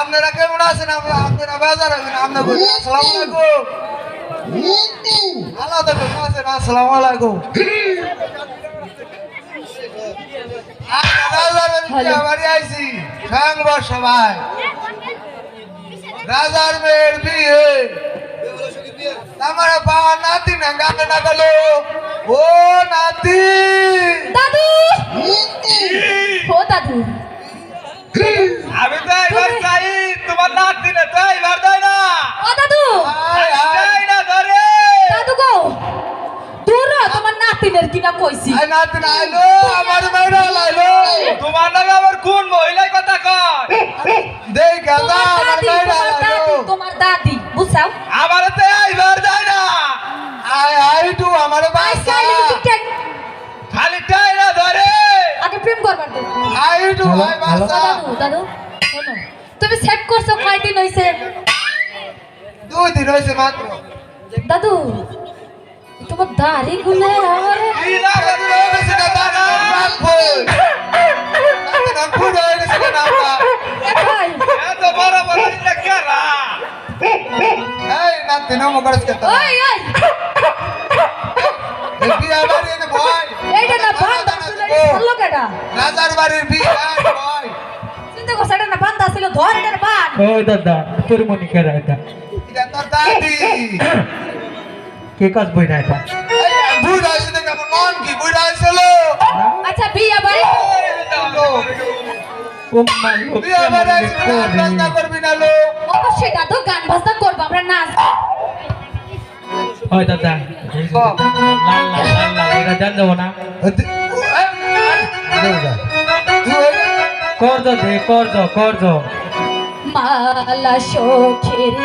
আপনারা কেমন আছেন? আপনারা বাজার আছেন আপনার আসসালামু আলাইকুম। ভালো থাকুন আছেন? আসসালামু আলাইকুম। সবাই রাজার মেয়ের বিয়ে। আমার বাবা নাতি না গানে না গেল। ও নাতি। দাদু। ও দাদু। আমি তো এবার চাই তোমার নাতি না তো এবার দেয় না। ও দাদু! আয়, আয়। দেয় না ধরে। দাদু গো দূর তোমার নাতিনের কিনা কইছি। আয় নাতি না আইলো আমার মেয়েরা লাইলো তোমার নামে আবার কোন মহিলাই কথা কয়? দেখ গাদা আমার তোমার লাইলো দাদি তোমার দাদি বুঝছাও? আমার তো এবার দেয় না। আয় আয় তু আমার বাসা খালি না ধরে। আগে প্রেম করবার তো আয় তু আয় বাসা দাদু দাদু। শোনো তুমি সেভ করছ কয়দিন হইছে? দুই দিন হয়েছে মাত্র। দাদু তোমার দাড়ি গুলে আমার রাজার বাড়ির বিয়ে। চিন্তা করছ এটা না বান্দা ছিল ধর এটা ও দাদা তোর মনে করে এটা কে কাজ বই না এটা মন আচ্ছা বিয়া বাড়ি অবশ্যই দাদু গান বাজনা করব আমরা নাচ ওই দাদা জান যাব না কর দে কর কর মালা সখের